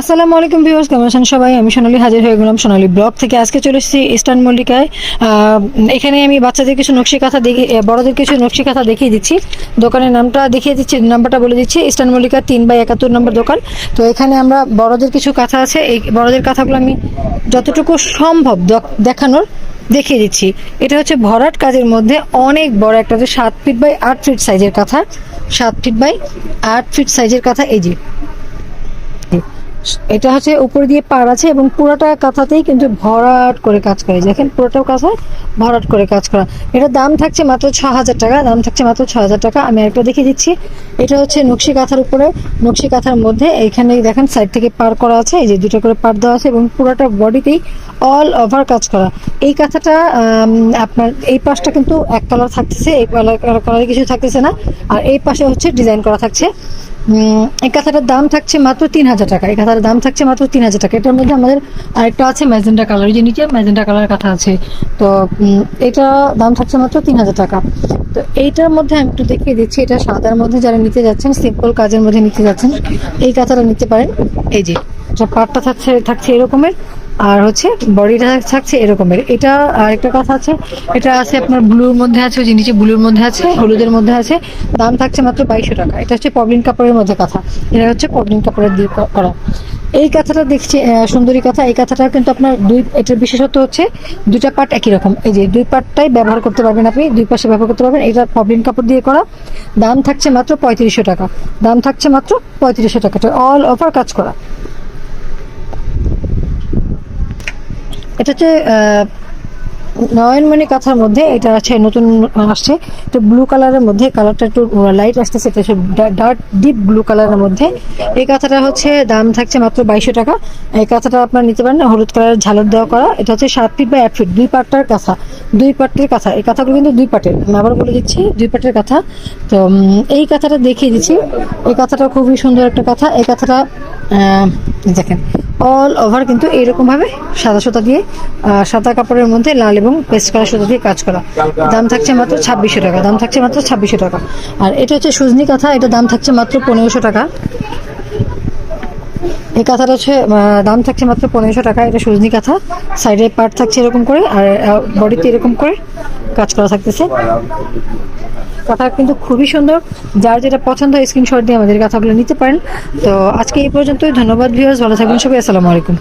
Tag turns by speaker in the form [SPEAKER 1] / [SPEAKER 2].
[SPEAKER 1] আসসালামু আলাইকুম ভিউয়ার্স, কেমন আছেন সবাই? আমি সোনালি হাজির হয়ে গেলাম সোনালি ব্লগ থেকে। আজকে চলে এসেছি ইস্টার্ন মল্লিকায়। এখানে আমি বাচ্চাদের কিছু নকশি কাঁথা দেখি বড়দের কিছু নকশি কাঁথা দেখিয়ে দিচ্ছি। দোকানের নামটা দেখিয়ে দিচ্ছি, নাম্বারটা বলে দিচ্ছি। ইস্টার্ন মল্লিকা তিন বাই একাত্তর নম্বর দোকান। তো এখানে আমরা বড়দের কিছু কাঁথা আছে। এই বড়দের কাঁথাগুলো আমি যতটুকু সম্ভব দেখানোর দেখিয়ে দিচ্ছি। এটা হচ্ছে ভরাট কাজের মধ্যে অনেক বড় একটা সাত ফিট বাই আট ফিট সাইজের কাঁথা। সাত ফিট বাই আট ফিট সাইজের কাঁথা এই যে। এটা হচ্ছে উপর দিয়ে পার আছে এবং পুরোটা কাঁথাতেই কিন্তু ভরাট করে কাজ করে। দেখেন, পুরোটাও কাঁথায় ভরাট করে কাজ করা। এটা দাম থাকছে মাত্র ছ হাজার টাকা, দাম থাকছে মাত্র ছ হাজার টাকা। আমি একটা দেখিয়ে দিচ্ছি। এটা হচ্ছে নকশি কাঁথার উপরে, নকশি কাঁথার মধ্যে। এইখানে দেখেন, সাইড থেকে পার করা আছে, এই যে দুটো করে পার দেওয়া আছে এবং পুরোটা বডিতেই অল ওভার কাজ করা। এই কাঁথাটা আপনার এই পাশটা কিন্তু এক কালার থাকতেছে, এই কালার কালারে কিছু থাকতেছে না। আর এই পাশে হচ্ছে ডিজাইন করা থাকছে। এই কাঁথাটার দাম থাকছে মাত্র তিন হাজার টাকা। এই কাঁথাটার দাম থাকছে মাত্র তিন হাজার টাকা। এটার মধ্যে আমাদের আরেকটা আছে ম্যাজেন্টা কালার। যে নিচে ম্যাজেন্টা কালার কাঁথা আছে। তো এটা দাম থাকছে মাত্র তিন হাজার টাকা। তো এইটার মধ্যে আমি একটু দেখিয়ে দিচ্ছি। এটা সাদার মধ্যে যারা নিতে যাচ্ছেন, সিম্পল কাজের মধ্যে নিতে যাচ্ছেন, এই কাঁথাটা নিতে পারেন। এই যে পাটটা থাকছে থাকছে এরকমের। আর হচ্ছে বডিটা থাকছে এরকমের। এটা আরেকটা কথা আছে, এটা আছে আপনার ব্লুর মধ্যে আছে, ওই নিচে ব্লুর মধ্যে আছে, হলুদের মধ্যে আছে, দাম থাকছে মাত্র বাইশশো টাকা। এটা হচ্ছে পবলিন কাপড়ের মধ্যে কথা। এটা হচ্ছে পবলিন কাপড়ের দিয়ে করা। এই কাঁথাটা দেখছি সুন্দরী কথা, এই কাঁথাটা কিন্তু আপনার দুই, এটার বিশেষত্ব হচ্ছে দুটা পার্ট একই রকম। এই যে দুই পার্টটাই ব্যবহার করতে পারবেন আপনি, দুই পাশে ব্যবহার করতে পারবেন। এটা পবলিন কাপড় দিয়ে করা। দাম থাকছে মাত্র পঁয়ত্রিশশো টাকা। দাম থাকছে মাত্র পঁয়ত্রিশশো টাকা। অল ওভার কাজ করা। এটা হচ্ছে নয়নমণি কাঁথার মধ্যে এটা আছে, নতুন আসছে। এটা ব্লু কালারের মধ্যে কালারটা একটু লাইট আসতেছে, এটা ডার্ক ডিপ ব্লু কালারের মধ্যে। এই কাঁথাটা হচ্ছে, দাম থাকছে মাত্র বাইশশো টাকা। এই কাঁথাটা আপনার নিতে পারেন হলুদ কালারের ঝালর দেওয়া করা। এটা হচ্ছে সাত ফিট বা এক ফিট দুই পাটটার কাঁথা। দুই পাটের কাঁথা, এই কাঁথাগুলো কিন্তু দুই পাটের। আমি আবার বলে দিচ্ছি, দুই পাটের কাঁথা। তো এই কাঁথাটা দেখিয়ে দিচ্ছি। এই কাঁথাটা খুবই সুন্দর একটা কাঁথা। এই কাঁথাটা দেখেন অল ওভার কিন্তু এইরকম ভাবে সাদা সুতা দিয়ে সাদা কাপড়ের মধ্যে লাল এবং পেস্ট কালার সুতা দিয়ে কাজ করা। দাম থাকছে মাত্র ছাব্বিশশো টাকা, দাম থাকছে মাত্র ছাব্বিশশো টাকা। আর এটা হচ্ছে সুজনি কাঁথা, এটা দাম থাকছে মাত্র পনেরোশো টাকা। এই কাঁথাটা হচ্ছে দাম থাকছে মাত্র পনেরোশো টাকা, এটা সুজনি কাঁথা। সাইডে পার্ট থাকছে এরকম করে, আর বডিতে এরকম করে কাজ করা থাকতেছে। কাঁথা কিন্তু খুবই সুন্দর। যার যেটা পছন্দ হয় স্ক্রিনশট দিয়ে আমাদের কথাগুলো নিতে পারেন। তো আজকে এই পর্যন্তই। ধন্যবাদ ভিউয়ার্স ভালো থাকবেন সবাই। আসসালামু আলাইকুম।